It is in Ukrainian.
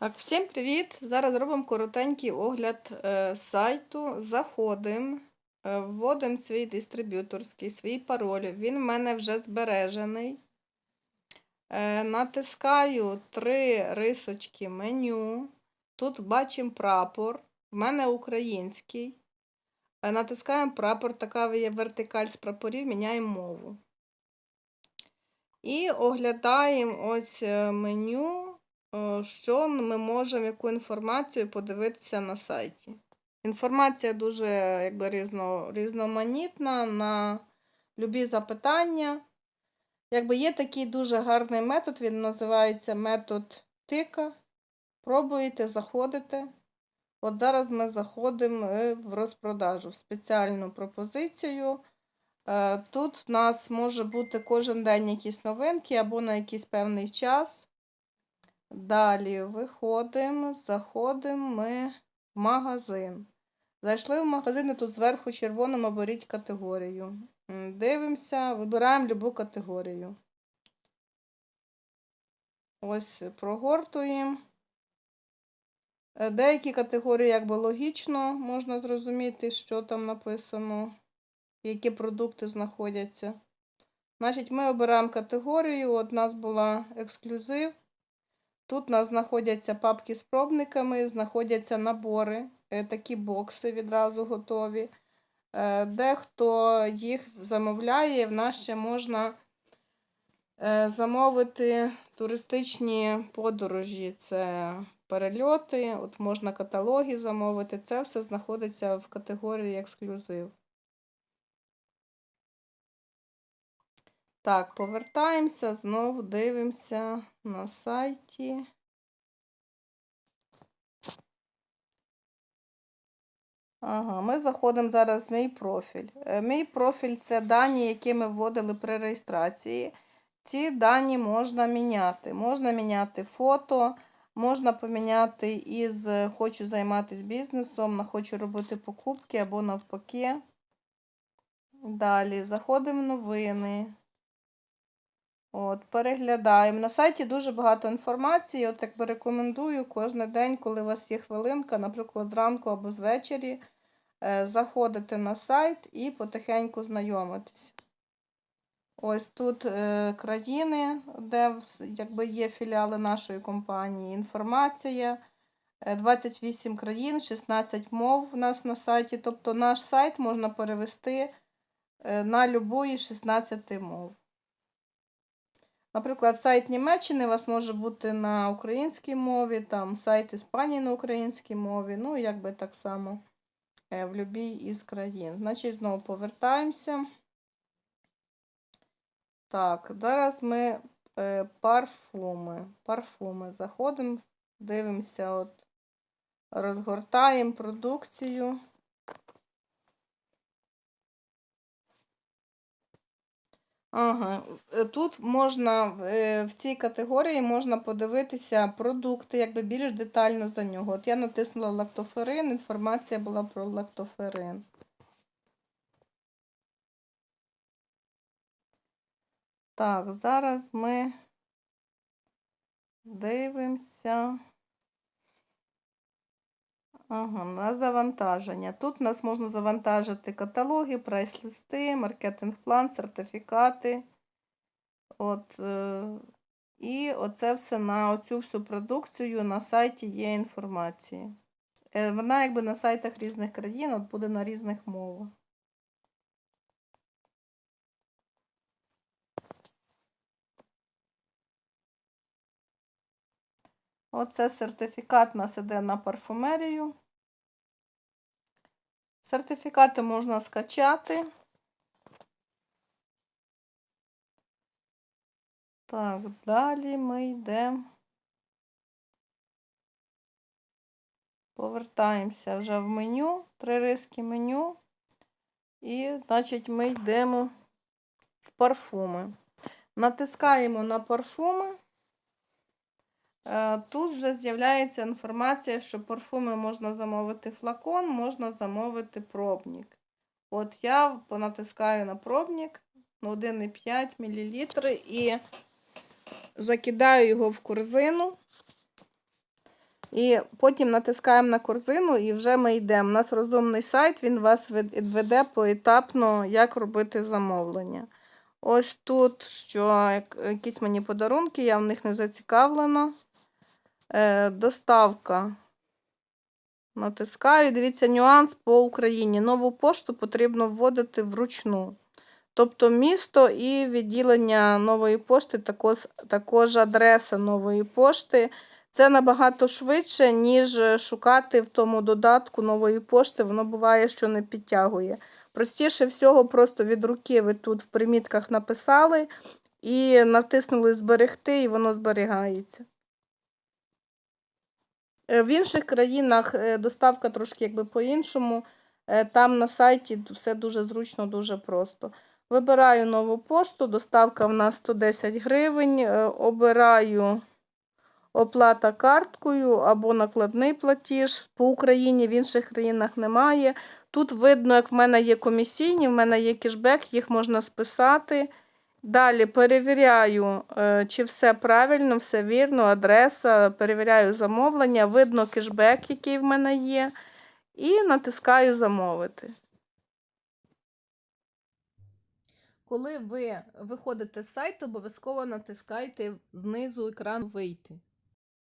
Так, всім привіт! Зараз робимо коротенький огляд е, сайту. Заходимо, е, вводимо свій дистриб'юторський, свій пароль. Він в мене вже збережений. Е, натискаю три рисочки меню. Тут бачимо прапор. В мене український. Е, натискаємо прапор, така є вертикаль з прапорів, міняємо мову. І оглядаємо ось е, меню. Е, що ми можемо, яку інформацію подивитися на сайті. Інформація дуже якби, різно, різноманітна на любі запитання. Якби є такий дуже гарний метод, він називається метод тика. Пробуєте, заходите. От зараз ми заходимо е, в розпродажу, в спеціальну пропозицію. Е, Тут в нас може бути кожен день якісь новинки або на якийсь певний час. Далі виходимо, заходимо ми в магазин. Зайшли в магазин і тут зверху червоним оберіть категорію. Дивимося, вибираємо любу категорію. Ось прогортуємо. Е, Деякі категорії якби логічно можна зрозуміти, що там написано, які продукти знаходяться. Значить, ми обираємо категорію. От у нас була ексклюзив. Тут у нас знаходяться папки з пробниками, знаходяться набори, е, такі бокси відразу готові. Е, Дехто їх замовляє, в нас ще можна е, замовити туристичні подорожі. Це перельоти, от можна каталоги замовити. Це все знаходиться в категорії ексклюзив. Так, повертаємося, знову дивимося на сайті. Ага, ми заходимо зараз в мій профіль. Е, Мій профіль це дані, які ми вводили при реєстрації. Ці дані можна міняти. Можна міняти фото, можна поміняти із хочу займатися бізнесом, хочу робити покупки або навпаки. Далі заходимо в новини. От, переглядаємо. На сайті дуже багато інформації. От якби рекомендую кожен день, коли у вас є хвилинка, наприклад, зранку або звечері, е, заходити на сайт і потихеньку знайомитись. Ось тут е, країни, де якби, є філіали нашої компанії, інформація. Е, 28 країн, 16 мов у нас на сайті. Тобто наш сайт можна перевести е, на любої 16 мов. Наприклад, сайт Німеччини у вас може бути на українській мові, там сайт Іспанії на українській мові, ну, якби так само е, в будь-якій із країн. Значить, знову повертаємося. Так, зараз ми е, парфуми. Парфуми. Заходимо, дивимося, от, розгортаємо продукцію. Ага, е, тут можна е, в цій категорії можна подивитися продукти, якби більш детально за нього. От я натиснула лактоферин, інформація була про лактоферин. Так, зараз ми дивимося. Ага, на завантаження. Тут у нас можна завантажити каталоги, прайс-листи, маркетинг-план, сертифікати. От, е, і оце все на оцю всю продукцію на сайті є інформація. Е, Вона якби на сайтах різних країн, от буде на різних мовах. Оце сертифікат у нас іде на парфумерію. Сертифікати можна скачати. Так, далі ми йдемо. Повертаємося вже в меню, три риски меню. І, значить, ми йдемо в парфуми. Натискаємо на парфуми. Е, Тут вже з'являється інформація, що парфуми можна замовити флакон, можна замовити пробник. От я понатискаю на пробник на 1,5 мл і закидаю його в корзину. І потім натискаємо на корзину і вже ми йдемо. У нас розумний сайт, він вас вед- веде поетапно, як робити замовлення. Ось тут, що якісь мені подарунки, я в них не зацікавлена. Е, доставка. Натискаю. Дивіться, нюанс по Україні. Нову пошту потрібно вводити вручну. Тобто місто і відділення нової пошти, також, також адреса нової пошти. Це набагато швидше, ніж шукати в тому додатку нової пошти. Воно буває, що не підтягує. Простіше всього, просто від руки ви тут в примітках написали і натиснули зберегти, і воно зберігається. Е, В інших країнах е, доставка трошки якби по-іншому. Е, Там на сайті все дуже зручно, дуже просто. Вибираю нову пошту, доставка в нас 110 гривень. Обираю оплата карткою або накладний платіж. По Україні в інших країнах немає. Тут видно, як в мене є комісійні, в мене є кешбек, їх можна списати. Далі перевіряю, е, чи все правильно, все вірно, адреса, перевіряю замовлення, видно кешбек, який в мене є, і натискаю замовити. Коли ви виходите з сайту, обов'язково натискайте знизу екран вийти.